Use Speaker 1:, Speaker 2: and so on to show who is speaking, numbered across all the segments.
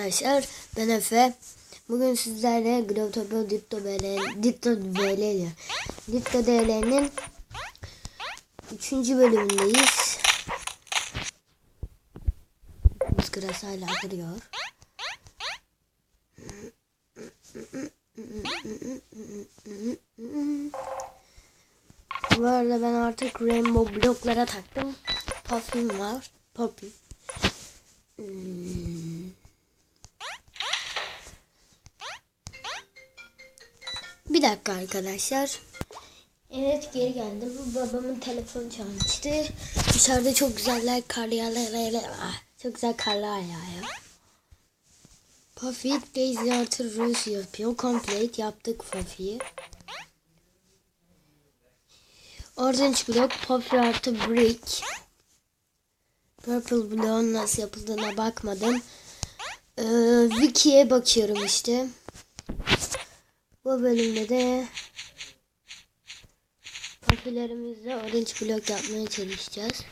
Speaker 1: arkadaşlar. Ben Efe. Bugün sizlerle Grotopio Ditto VL, Ditto VL diyor. Ditto DL'nin 3. bölümündeyiz. Iskırası hala kırıyor. Bu arada ben artık rainbow bloklara taktım. Puffy'm var. Poppy. Bir dakika arkadaşlar. Evet geri geldim. Babamın telefonu çalmıştı. Dışarıda çok güzeller kar yağıyor. Ah, Çok güzel karlar yağıyor. Puffy Daisy artı Rose yapıyor. Complete yaptık Puffy'yi. Orange Block, Puffy artı Brick. Purple Block'un nasıl yapıldığına bakmadım. Ee, Wiki'ye bakıyorum işte. Bu bölümde de Puffy'lerimizle Orange Block yapmaya çalışacağız.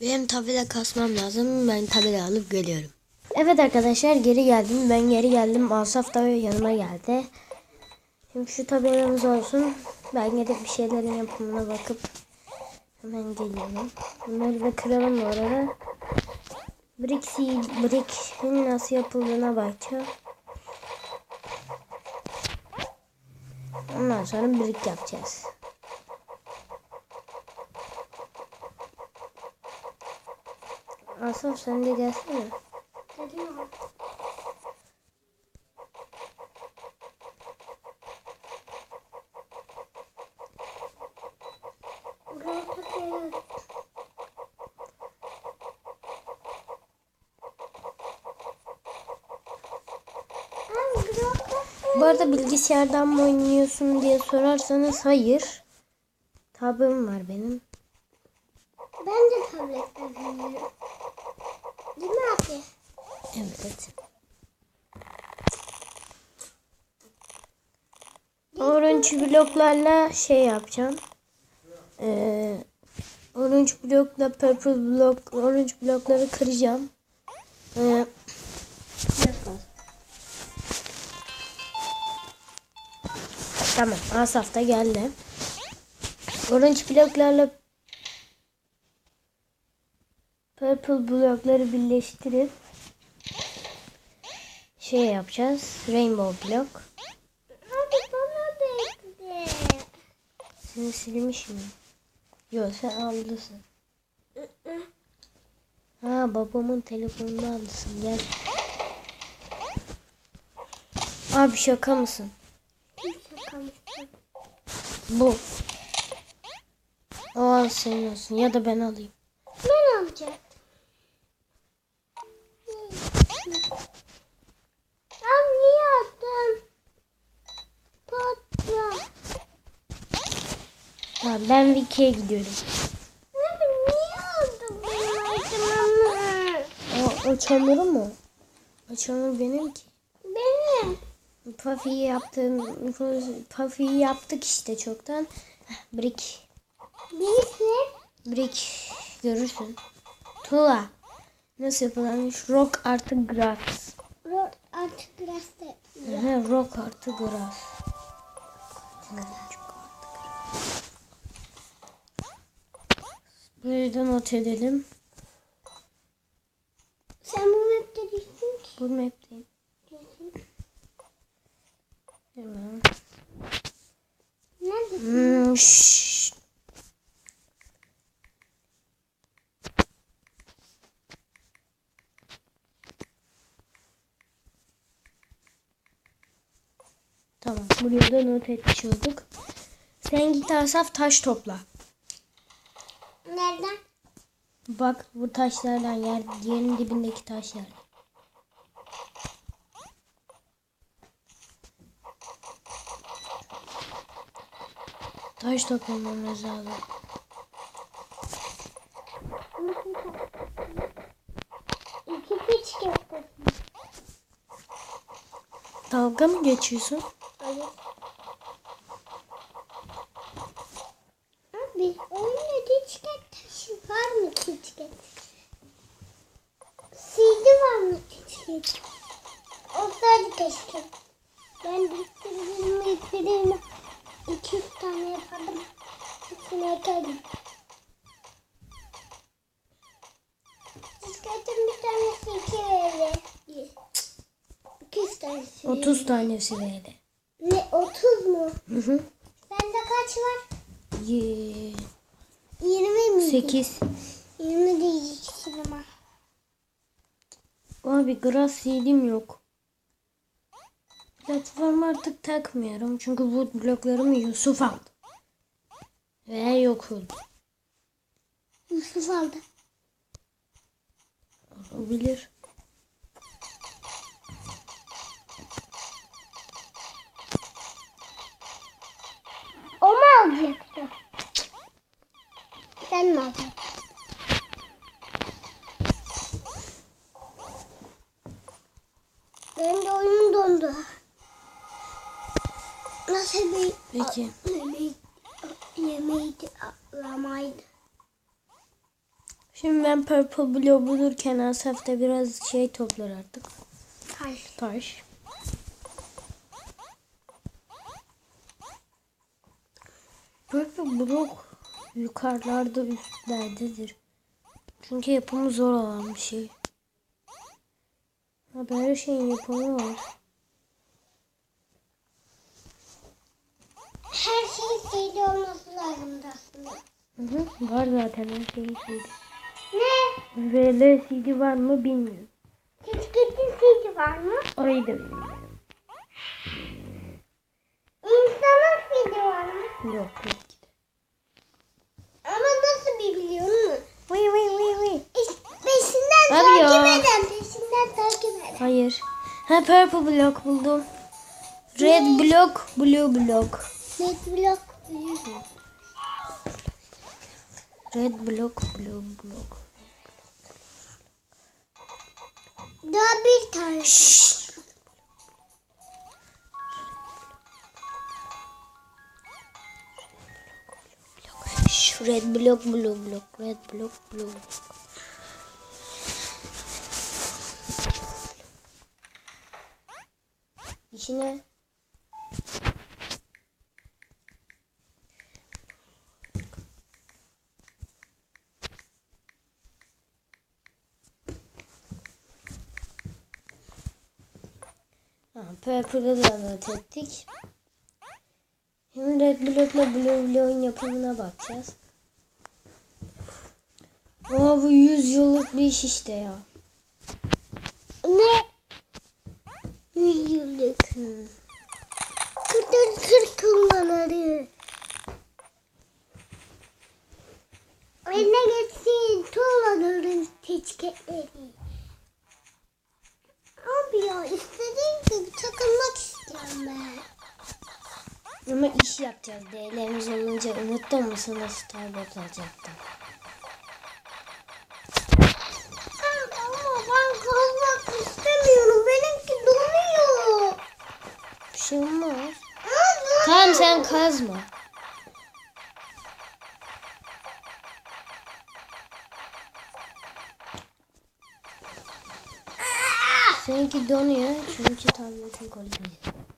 Speaker 1: Benim tabela kasmam lazım. Ben tabela alıp geliyorum. Evet arkadaşlar geri geldim. Ben geri geldim. Asaf da yanıma geldi. Şimdi şu tabelamız olsun. Ben gidip bir şeylerin yapımına bakıp hemen geliyorum. Bunları da kıralım bu arada. Brick, Brick'in nasıl yapıldığına bakacağım. Ondan sonra brick yapacağız. Asaf sen de gelsene.
Speaker 2: Dedim. Buraya takıyorum. Ay, bırak.
Speaker 1: Bu arada bilgisayardan mı oynuyorsun diye sorarsanız hayır. Tabım var benim.
Speaker 2: Ben de tabletle oynuyorum. Değil mi abi?
Speaker 1: Evet. Orange bloklarla şey yapacağım. Ee, orange blokla purple blok, orange blokları kıracağım. Tamam, Asaf da geldi. Orange bloklarla purple blokları birleştirip şey yapacağız. Rainbow blok.
Speaker 2: Hadi bana bekle.
Speaker 1: Seni silmiş mi? Yok sen aldısın. Ha babamın telefonunu aldısın gel. Abi şaka mısın? Bu. O al senin olsun ya da ben alayım.
Speaker 2: Ben alacağım. Abi niye attın? Patla.
Speaker 1: Tamam ben Wiki'ye gidiyorum.
Speaker 2: Abi niye aldın benim itemimi?
Speaker 1: O, o çamuru mu? O çamur benim ki.
Speaker 2: Benim.
Speaker 1: Puffy'yi yaptığım Puffy'yi yaptık işte çoktan. Heh, Brick.
Speaker 2: Birisi.
Speaker 1: Brick görürsün. Tuğla. Nasıl yapılanmış? Rock artı grass.
Speaker 2: Rot artık biraz da.
Speaker 1: Aha, rock artı grass. Burayı da not edelim.
Speaker 2: Sen bu mapte düştün ki.
Speaker 1: Bu map'teyim. Hemen.
Speaker 2: Nerede?
Speaker 1: Hmm, şşş. Tamam. Buraya da not etmiş olduk. Sen git Asaf taş topla.
Speaker 2: Nereden?
Speaker 1: Bak bu taşlardan yer, yerin dibindeki taşlar. Taş toplamamız lazım.
Speaker 2: İki piç.
Speaker 1: Dalga mı geçiyorsun?
Speaker 2: Hayır. Abi oyunda ticket taşı var mı ticket? CD var mı ticket? Olsaydı keşke. Ben biriktirdiğimi istediğimi 200 tane yapardım. Hepsini yakardım. Ticket'in bir tanesi 2 verir. 200 tanesi verir.
Speaker 1: 30 tanesi verir.
Speaker 2: Ne otuz mu?
Speaker 1: Hı hı.
Speaker 2: Sende kaç var?
Speaker 1: Ye-
Speaker 2: Yirmi mi?
Speaker 1: 8.
Speaker 2: Yirmi diyeceksin ama.
Speaker 1: Abi grass seed'im yok. Platform artık takmıyorum. Çünkü wood bloklarımı Yusuf aldı. Ve yok oldu.
Speaker 2: Yusuf aldı.
Speaker 1: Olabilir.
Speaker 2: O Sen mi alacaksın? Benim de oyunum dondu. Nasıl bir
Speaker 1: Peki.
Speaker 2: yemeği, yemeğiydi, atlamaydı.
Speaker 1: Şimdi ben purple block bulurken Asaf da biraz şey toplar artık.
Speaker 2: Hayır.
Speaker 1: Taş. Purple block yukarılarda üstlerdedir. Çünkü yapımı zor olan bir şey. Ha böyle şeyin yapımı var.
Speaker 2: Her şeyin şeyde olması lazımdı aslında.
Speaker 1: Hı hı, var zaten her şeyin CD.
Speaker 2: Ne?
Speaker 1: VL CD var mı bilmiyorum.
Speaker 2: Bisikletin şeyi var mı?
Speaker 1: Orayı da bilmiyorum. Yok yok.
Speaker 2: Ama nasıl bir biliyor musun?
Speaker 1: Vıy vıy vıy vıy.
Speaker 2: Peşinden
Speaker 1: Abi
Speaker 2: takip
Speaker 1: ya.
Speaker 2: eden, peşinden takip eden.
Speaker 1: Hayır. Ha purple block buldum. Red block, blue block.
Speaker 2: Net blok.
Speaker 1: Red block, blue block.
Speaker 2: Daha bir tane.
Speaker 1: Şş, Red block, blue block, red block, blue block. İçine Purple'ı da not ettik. Şimdi Red Block'la Blue Block'un yapımına bakacağız. Aa bu 100 yıllık bir iş işte ya.
Speaker 2: Ne? Yüz yıllık. Kırkın kırkılmaları. Önüne geçsin tuğlaların teçketleri. Abi ya istediğim gibi takılmak istiyorum ben.
Speaker 1: Ama iş yapacağız. Değerlerimiz olunca unuttun mu sana Starbucks alacaktım.
Speaker 2: Ama ben kalmak istemiyorum. Benimki donuyor.
Speaker 1: Bir şey olmaz. Tamam sen kazma. Seninki donuyor çünkü tabletin kalitesi.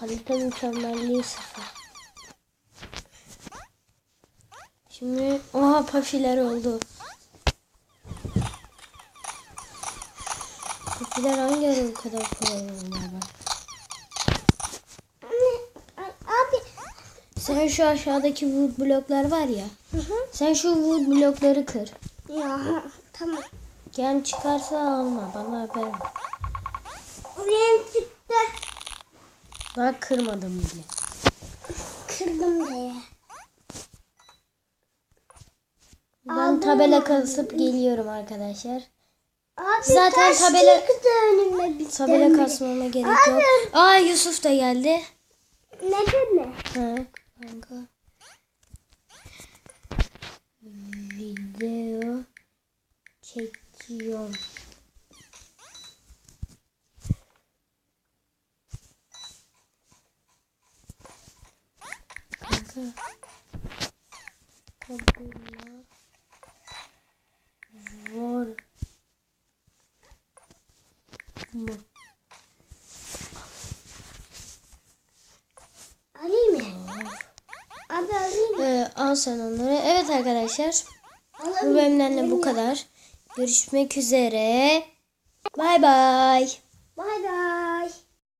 Speaker 1: Kalite mükemmelliği sıfır. Şimdi oha pafiler oldu. Pafiler hangi ara bu kadar kolay
Speaker 2: ay, abi.
Speaker 1: Sen şu aşağıdaki wood bloklar var ya.
Speaker 2: Hı hı.
Speaker 1: Sen şu wood blokları kır.
Speaker 2: Ya tamam.
Speaker 1: Gen çıkarsa alma bana haber ver.
Speaker 2: Çıktı.
Speaker 1: Bak kırmadım bile.
Speaker 2: Kırdım diye.
Speaker 1: Ben
Speaker 2: Aldım
Speaker 1: tabela kasıp geliyorum arkadaşlar.
Speaker 2: Abi
Speaker 1: Zaten tabela- Tabela kasmama gerek yok. Aa Yusuf da geldi.
Speaker 2: Neden mi?
Speaker 1: Ha, kanka. Video çekiyorum. mı? Alayım mı? Abi alayım mı? Ee, al sen onları. Evet arkadaşlar. Alayım.
Speaker 2: Bu
Speaker 1: bölümden de bu kadar. Görüşmek üzere.
Speaker 2: Bay bay.